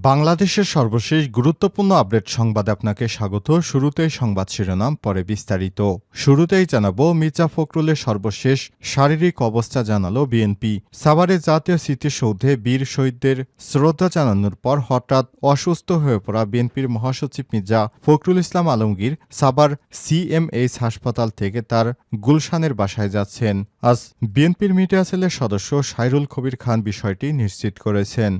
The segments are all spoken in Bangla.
বাংলাদেশের সর্বশেষ গুরুত্বপূর্ণ আপডেট সংবাদে আপনাকে স্বাগত। শুরুতেই সংবাদ শিরোনাম, পরে বিস্তারিত। শুরুতেই জানাব, মির্জা ফখরুলের সর্বশেষ শারীরিক অবস্থা জানালো বিএনপি। সাভারে জাতীয় স্মৃতিসৌধে বীর শহীদদের শ্রদ্ধা জানানোর পর হঠাৎ অসুস্থ হয়ে পড়া বিএনপির মহাসচিব মির্জা ফখরুল ইসলাম আলমগীর সাভার সিএমএইচ হাসপাতাল থেকে তার গুলশানের বাসায় যাচ্ছেন। আজ বিএনপির মিডিয়া সেলের সদস্য সাইরুল কবির খান বিষয়টি নিশ্চিত করেছেন।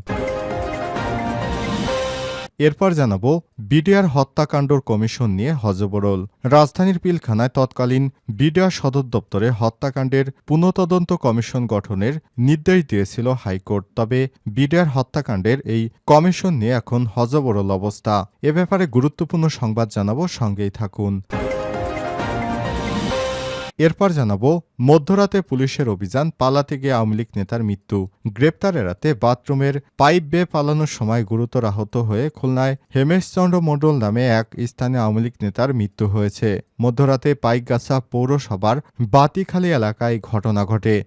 এরপর জানাব বিডিআর হত্যাকাণ্ডর কমিশন নিয়ে হজবরল। রাজধানীর পিলখানায় তৎকালীন বিডিআর সদর দপ্তরে হত্যাকাণ্ডের পুনঃতদন্ত কমিশন গঠনের নির্দেশ দিয়েছিল হাইকোর্ট। তবে বিডিআর হত্যাকাণ্ডের এই কমিশন নিয়ে এখন হজবরল অবস্থা। এ ব্যাপারে গুরুত্বপূর্ণ সংবাদ জানাব, সঙ্গেই থাকুন। এরপর জানাব, মধ্যরাতে পুলিশের অভিযান পালাতে গিয়ে আওয়ামী লীগ নেতার মৃত্যু। গ্রেপ্তার এড়াতে বাথরুমের পাইপ বেয়ে পালানোর সময় গুরুতর আহত হয়ে খুলনায় হেমেশচন্দ্র মণ্ডল নামে এক স্থানে আওয়ামী লীগ নেতার মৃত্যু হয়েছে। মধ্যরাতে পাইকগাছা পৌরসভার বাতিখালী এলাকায় ঘটনা ঘটে।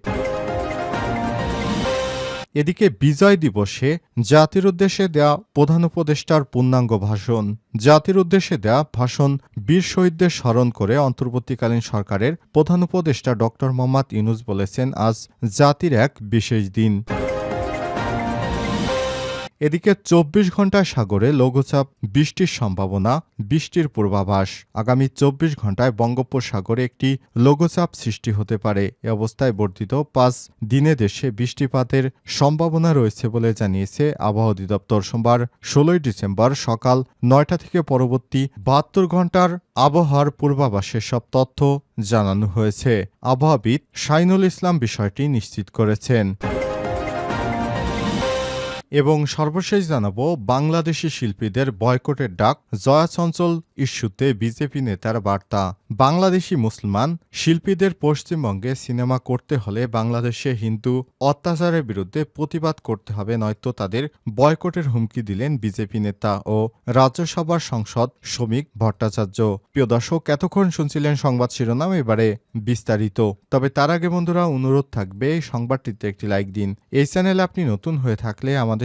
এদিকে বিজয় দিবসে জাতির উদ্দেশ্যে দেয়া প্রধান উপদেষ্টার পূর্ণাঙ্গ ভাষণ। জাতির উদ্দেশ্যে দেয়া ভাষণ বীর শহীদদের স্মরণ করে অন্তর্বর্তীকালীন সরকারের প্রধান উপদেষ্টা ড মোহাম্মদ ইউনুস বলেছেন, আজ জাতির এক বিশেষ দিন। এদিকে চব্বিশ ঘণ্টা সাগরে লঘুচাপ, বৃষ্টির সম্ভাবনা, বৃষ্টির পূর্বাভাস। আগামী চব্বিশ ঘন্টায় বঙ্গোপসাগরে একটি লঘুচাপ সৃষ্টি হতে পারে। এ অবস্থায় বর্ধিত পাঁচ দিনে দেশে বৃষ্টিপাতের সম্ভাবনা রয়েছে বলে জানিয়েছে আবহাওয়া অধিদপ্তর। সোমবার ষোলোই ডিসেম্বর সকাল নয়টা থেকে পরবর্তী বাহাত্তর ঘণ্টার আবহাওয়ার পূর্বাভাসে সব তথ্য জানানো হয়েছে। আবহাওয়াবিদ শাইনুল ইসলাম বিষয়টি নিশ্চিত করেছেন। এবং সর্বশেষ জানাব, বাংলাদেশি শিল্পীদের বয়কটের ডাক, জয়া চঞ্চল ইস্যুতে বিজেপি নেতার বার্তা। বাংলাদেশি মুসলমান, শিল্পীদের পশ্চিমবঙ্গে সিনেমা করতে হলে বাংলাদেশে হিন্দু অত্যাচারের বিরুদ্ধে প্রতিবাদ করতে হবে, নয়তো তাদের বয়কটের হুমকি দিলেন বিজেপি নেতা ও রাজ্যসভার সংসদ শ্রমিক ভট্টাচার্য। প্রিয় দর্শক, এতক্ষণ শুনছিলেন সংবাদ শিরোনাম, এবারে বিস্তারিত। তবে তার আগে বন্ধুরা, অনুরোধ থাকবে, সংবাদটিতে একটি লাইক দিন। এই চ্যানেলে আপনি নতুন হয়ে থাকলে আমাদের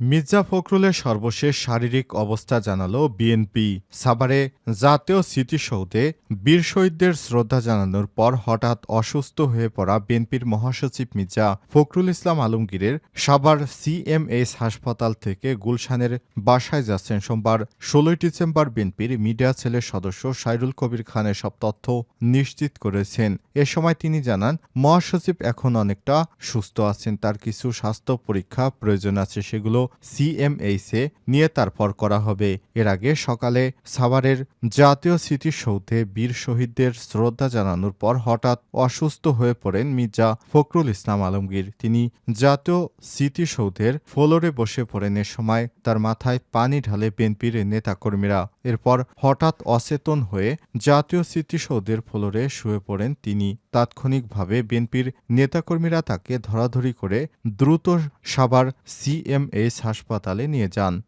মির্জা ফখরুলের সর্বশেষ শারীরিক অবস্থা জানালো বিএনপি। সাভারে জাতীয় স্মৃতিসৌধে বীর শহীদদের শ্রদ্ধা জানানোর পর হঠাৎ অসুস্থ হয়ে পড়া বিএনপির মহাসচিব মির্জা ফখরুল ইসলাম আলমগীরের সাভার সিএমএস হাসপাতাল থেকে গুলশানের বাসায় যাচ্ছেন সোমবার, ষোলোই ডিসেম্বর বিএনপির মিডিয়া সেলের সদস্য সাইরুল কবির খানের সব তথ্য নিশ্চিত করেছেন। এ সময় তিনি জানান, মহাসচিব এখন অনেকটা সুস্থ আছেন, তার কিছু স্বাস্থ্য পরীক্ষা প্রয়োজন আছে, সেগুলো সিএমএইসে নিয়ে তারপর করা হবে। এর আগে সকালে সাভারের জাতীয় স্মৃতিসৌধে বীর শহীদদের শ্রদ্ধা জানানোর পর হঠাৎ অসুস্থ হয়ে পড়েন মির্জা ফখরুল ইসলাম আলমগীর। তিনি জাতীয় স্মৃতিসৌধের ফ্লোরে বসে পড়েন এ সময় তার মাথায় পানি ঢালে বিএনপির নেতাকর্মীরা। এরপর হঠাৎ অচেতন হয়ে জাতীয় স্মৃতিসৌধের ফ্লোরে শুয়ে পড়েন তিনি। তাৎক্ষণিকভাবে বিএনপির নেতাকর্মীরা তাকে ধরাধরি করে দ্রুত সাভার সিএমএস হাসপাতালে নিয়ে যান।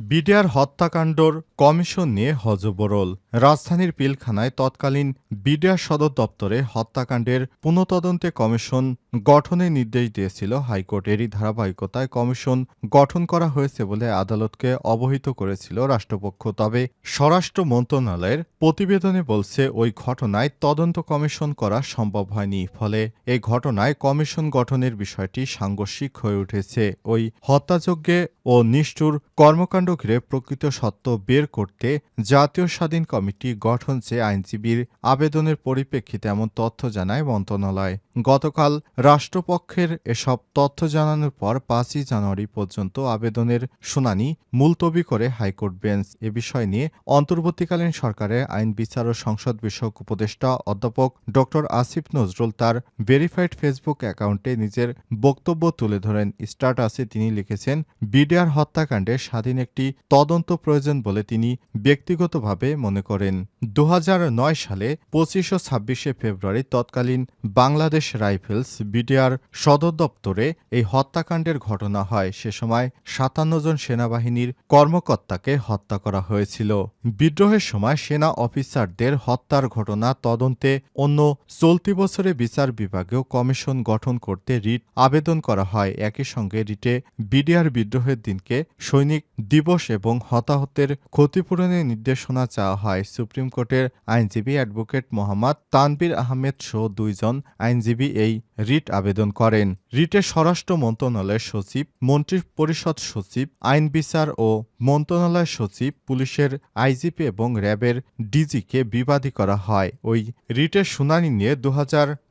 বিডিআর হত্যাকাণ্ডর কমিশন নিয়ে হজবরল। রাজধানীর পিলখানায় তৎকালীন বিডিআর সদর দপ্তরে হত্যাকাণ্ডের পুনঃতদন্তে কমিশন গঠনের নির্দেশ দিয়েছিল হাইকোর্ট এরই ধারাবাহিকতায় কমিশন গঠন করা হয়েছে বলে আদালতকে অবহিত করেছিল রাষ্ট্রপক্ষ। তবে স্বরাষ্ট্র মন্ত্রণালয়ের প্রতিবেদনে বলছে, ওই ঘটনায় তদন্ত কমিশন করা সম্ভব হয়নি। ফলে এই ঘটনায় কমিশন গঠনের বিষয়টি সাংঘর্ষিক হয়ে উঠেছে। ওই হত্যাযজ্ঞে ও নিষ্ঠুর কর্মকাণ্ড ঘিরে প্রকৃত সত্য বের করতে জাতীয় স্বাধীন কমিটি গঠন চেয়ে আইনজীবীর আবেদনের পরিপ্রেক্ষিতে এমন তথ্য জানায় মন্ত্রণালয়। গতকাল রাষ্ট্রপক্ষের এসব তথ্য জানানোর পর পাঁচই জানুয়ারি পর্যন্ত আবেদনের শুনানি মুলতবি করে হাইকোর্ট বেঞ্চ। এ বিষয় নিয়ে অন্তর্বর্তীকালীন সরকারের আইন বিচার ও সংসদ বিষয়ক উপদেষ্টা অধ্যাপক ড আসিফ নজরুল তার ভেরিফাইড ফেসবুক অ্যাকাউন্টে নিজের বক্তব্য তুলে ধরেন। স্টার্টাসে তিনি লিখেছেন, বিডিআর হত্যাকাণ্ডে স্বাধীন একটি একটি তদন্ত প্রয়োজন বলে তিনি ব্যক্তিগতভাবে মনে করেন। দু হাজার নয় সালে পঁচিশ ও ছাব্বিশে ফেব্রুয়ারি তৎকালীন বাংলাদেশ রাইফেলস বিডিআর সদর দপ্তরে এই হত্যাকাণ্ডের ঘটনা হয়। সে সময় সাতান্ন জন সেনাবাহিনীর কর্মকর্তাকে হত্যা করা হয়েছিল। বিদ্রোহের সময় সেনা অফিসারদের হত্যার ঘটনা তদন্তে অন্য চলতি বছরে বিচার বিভাগেও কমিশন গঠন করতে রিট আবেদন করা হয়। একই সঙ্গে রিটে বিডিআর বিদ্রোহের দিনকে সৈনিক দিবস এবং হতাহতের ক্ষতিপূরণের নির্দেশনা চাওয়া হয়। সুপ্রিম কোর্টের আইনজীবী অ্যাডভোকেট মোহাম্মদ তানবির আহমেদ সহ দুইজন আইনজীবী এই রিট আবেদন করেন। রিটে স্বরাষ্ট্র মন্ত্রণালয়ের সচিব মন্ত্রী পরিষদ সচিব, আইন বিচার ও মন্ত্রণালয় সচিব, পুলিশের আইজিপি এবং র্যাবের ডিজিকে বিবাদী করা হয়। ওই রিটের শুনানি নিয়ে দু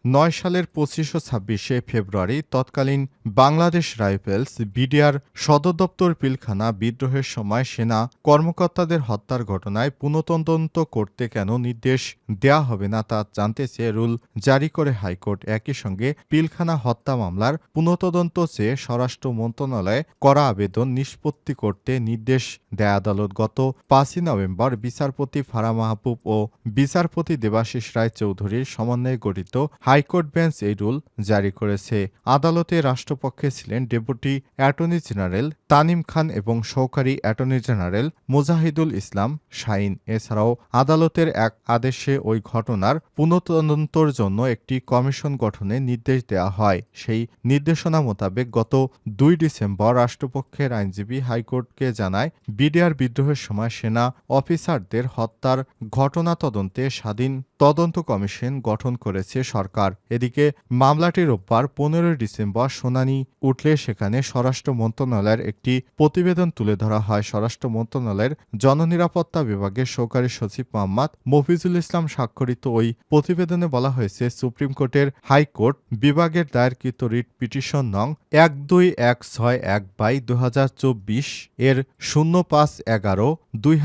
নয় সালের পঁচিশ ও ছাব্বিশে ফেব্রুয়ারি তৎকালীন বাংলাদেশ রাইফেলস বিডিআর সদর দপ্তর পিলখানা বিদ্রোহের সময় সেনা কর্মকর্তাদের হত্যার ঘটনায় পুনঃতদন্ত করতে কেন নির্দেশ দেয়া হবে না তা জানতে চেয়ে রুল জারি করে হাইকোর্ট একই সঙ্গে পিলখানা হত্যা মামলার পুনঃতদন্ত চেয়ে স্বরাষ্ট্র মন্ত্রণালয়ে করা আবেদন নিষ্পত্তি করতে নির্দেশ দেয় আদালত গত পাঁচই নভেম্বর বিচারপতি ফারা মাহবুব ও বিচারপতি দেবাশিস রায় চৌধুরীর সমন্বয়ে গঠিত হাইকোর্ট বেঞ্চ এই রুল জারি করেছে। আদালতে রাষ্ট্রপক্ষে ছিলেন deputy attorney general Tanim Khan এবং সহকারী অ্যাটর্নি জেনারেল মুজাহিদুল ইসলাম শাইন এছাড়াও আদালতের এক আদেশে ওই ঘটনার পুনঃতদন্তর জন্য একটি কমিশন গঠনের নির্দেশ দেওয়া হয়। সেই নির্দেশনা মোতাবেক গত দুই ডিসেম্বর রাষ্ট্রপক্ষের আইনজীবী হাইকোর্টকে জানায় বিডিআর বিদ্রোহের সময় সেনা অফিসারদের হত্যার ঘটনা তদন্তে স্বাধীন তদন্ত কমিশন গঠন করেছে সরকার। এদিকে মামলাটি রোববার পনেরোই ডিসেম্বর শুনানি উঠলে সেখানে স্বরাষ্ট্র মন্ত্রণালয়ের একটি প্রতিবেদন তুলে ধরা হয়। স্বরাষ্ট্র মন্ত্রণালয়ের জননিরাপত্তা বিভাগের সহকারী সচিব মোহাম্মদ মফিজুল ইসলাম স্বাক্ষরিত ওই প্রতিবেদনে বলা হয়েছে, সুপ্রিম কোর্টের হাইকোর্ট বিভাগের দায়েরকৃত রিট পিটিশন নং এক দুই এক ছয় এক বাই দু হাজার চব্বিশ এর শূন্য পাঁচ এগারো দুই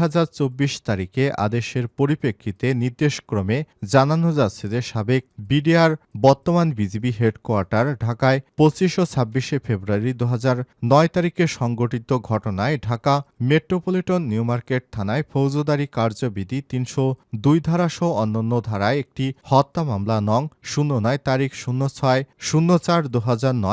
তারিখে আদেশের পরিপ্রেক্ষিতে নির্দেশক্রমে জানানো যাচ্ছে যে সাবেক বিডিআর বর্তমান বিজিবি হেডকোয়ার্টার ঢাকায় পঁচিশ ও ছাব্বিশে ফেব্রুয়ারি দু তারিখে সংঘটিত ঘটনায় ঢাকা মেট্রোপলিটন নিউ মার্কেট থানায় ফৌজদারি কার্যবিধি তিনশো দুই ধারাসহ অন্যান্য ধারায় একটি হত্যা মামলা নং শূন্য নয় তারিখ শূন্য ছয় শূন্য চার দু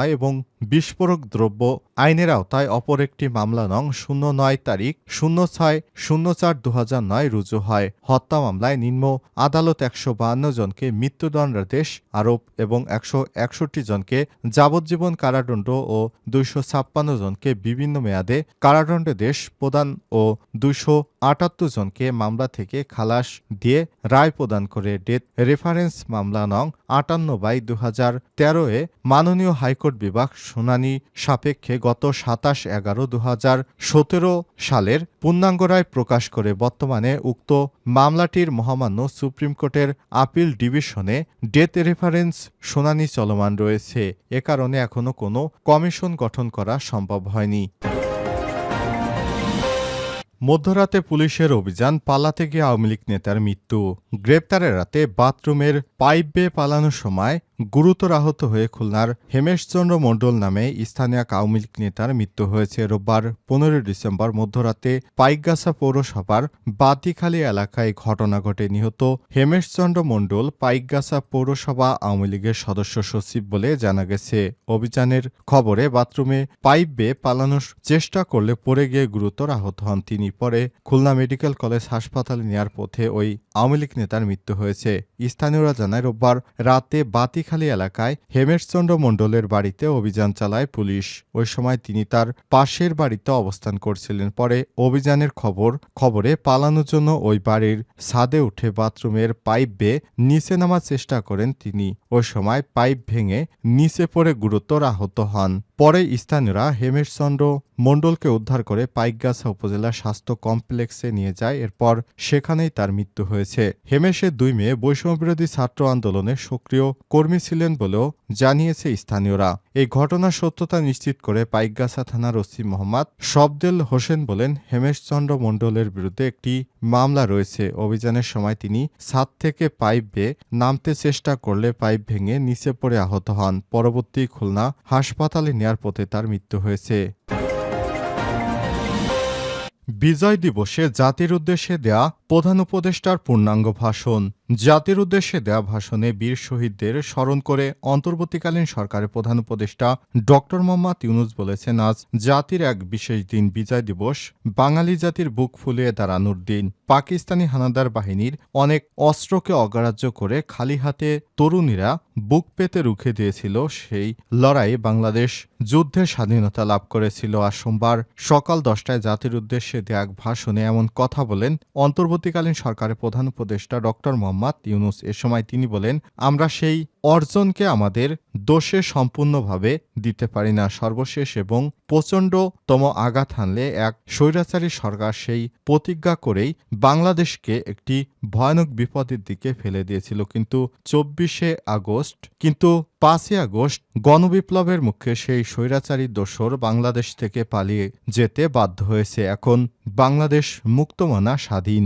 এবং বিস্ফোরক দ্রব্য আইনের আওতায় অপর একটি মামলা নং শূন্য নয় তারিখ শূন্য ছয় শূন্য চার দু নয় রুজু হয়। হত্যা মামলায় নিম্ন আদালত একশো বাহান্ন জনকে মৃত্যুদণ্ডাদেশ আরোপ এবং একশো একষট্টি জনকে যাবজ্জীবন কারাদণ্ড ও দুইশো ছাপ্পান্ন জনকে বিভিন্ন মেয়াদে কারাদণ্ডাদেশ প্রদান ও দুইশো আটাত্তর জনকে মামলা থেকে খালাস দিয়ে রায় প্রদান করে ডেথ রেফারেন্স মামলা নং আটান্ন বাই দু হাজার তেরোয় মাননীয় হাইকোর্ট বিভাগ শুনানি সাপেক্ষে গত সাতাশ এগারো দু সালের পূর্ণাঙ্গ রায় প্রকাশ করে বর্তমানে উক্ত মামলাটির মহামান্য সুপ্রিম কোর্টের আপিল ডিভিশনে ডেথ রেফারেন্স শুনানি চলমান রয়েছে। এ কারণে এখনও কোনো কমিশন গঠন করা সম্ভব হয়নি। মধ্যরাতে পুলিশের অভিযান পালাতে গিয়ে আওয়ামী লীগ নেতার মৃত্যু। গ্রেপ্তারের রাতে বাথরুমের পাইপ বেয়ে পালানোর সময় গুরুতর আহত হয়ে খুলনার হেমেশচন্দ্র মণ্ডল নামে স্থানীয় আওয়ামী লীগ নেতার মৃত্যু হয়েছে রোববার পনেরোই ডিসেম্বর মধ্যরাতে পাইকগাছা পৌরসভার বাতিখালী এলাকায় ঘটনা ঘটে। নিহত হেমেশচন্দ্র মণ্ডল পাইকগাছা পৌরসভা আওয়ামী লীগের সদস্য সচিব বলে জানা গেছে। অভিযানের খবরে বাথরুমে পাইপ বেয়ে পালানোর চেষ্টা করলে পড়ে গিয়ে গুরুতর আহত হন তিনি। পরে খুলনা মেডিকেল কলেজ হাসপাতালে নেয়ার পথে ওই আওয়ামী লীগ নেতার মৃত্যু হয়েছে। স্থানীয়রা জানায়, রোববার রাতে বাতিখালী এলাকায় হেমেশচন্দ্র মণ্ডলের বাড়িতে অভিযান চালায় পুলিশ। ওই সময় তিনি তার পাশের বাড়িতে অবস্থান করছিলেন। পরে অভিযানের খবর, খবরে পালানোর জন্য ওই বাড়ির ছাদে উঠে বাথরুমের পাইপ বেয়ে নিচে নামার চেষ্টা করেন তিনি। ওই সময় পাইপ ভেঙে নিচে পড়ে গুরুতর আহত হন। পরে স্থানীয়রা হেমেশচন্দ্র মণ্ডলকে উদ্ধার করে পাইকগাছা উপজেলা স্বাস্থ্য কমপ্লেক্সে নিয়ে যায়। এরপর সেখানেই তার মৃত্যু হয়েছে। হেমেশের দুই মেয়ে বৈষম্যবিরোধী ছাত্র আন্দোলনে সক্রিয় কর্মী ছিলেন বলেও জানিয়েছে স্থানীয়রা। এই ঘটনার সত্যতা নিশ্চিত করে পাইকগাছা থানার ওসি মোহাম্মদ শবদেল হোসেন বলেন, হেমেশচন্দ্র মণ্ডলের বিরুদ্ধে একটি মামলা রয়েছে। অভিযানের সময় তিনি ছাদ থেকে পাইপ বেয়ে নামতে চেষ্টা করলে পাইপ ভেঙে নিচে পড়ে আহত হন। পরবর্তী খুলনা হাসপাতালে নেয়ার পথে তার মৃত্যু হয়েছে। বিজয় দিবসে জাতির উদ্দেশ্যে দেয়া প্রধান উপদেষ্টার পূর্ণাঙ্গ ভাষণ। জাতির উদ্দেশ্যে দেয়া ভাষণে বীর শহীদদের স্মরণ করে অন্তর্বর্তীকালীন সরকারের প্রধান উপদেষ্টা ড মোহাম্মদ ইউনুস বলেছেন, আজ জাতির এক বিশেষ দিন, বিজয় দিবস। বাঙালি জাতির বুক ফুলিয়ে দাঁড়ানোর দিন। পাকিস্তানি হানাদার বাহিনীর অনেক অস্ত্রকে অগ্রাহ্য করে খালি হাতে তরুণীরা বুক পেতে রুখে দিয়েছিল সেই লড়াই বাংলাদেশ যুদ্ধে স্বাধীনতা লাভ করেছিল। আর সোমবার সকাল দশটায় জাতির উদ্দেশ্যে দেয়া এক ভাষণে এমন কথা বলেন অন্তর্বর্তীকালীন সরকারের প্রধান উপদেষ্টা ডক্টর মোহাম্মদ ইউনুস। এ সময় তিনি বলেন, আমরা সেই অর্জনকে আমাদের দোষে সম্পূর্ণভাবে দিতে পারি না। সর্বশেষ এবং প্রচণ্ডতম আঘাত হানলে এক স্বৈরাচারী সরকার সেই প্রতিজ্ঞা করেই বাংলাদেশকে একটি ভয়ানক বিপদের দিকে ফেলে দিয়েছিল কিন্তু চব্বিশে আগস্ট, কিন্তু পাঁচই আগস্ট গণবিপ্লবের মুখে সেই স্বৈরাচারী দোসর বাংলাদেশ থেকে পালিয়ে যেতে বাধ্য হয়েছে। এখন বাংলাদেশ মুক্তমানা স্বাধীন।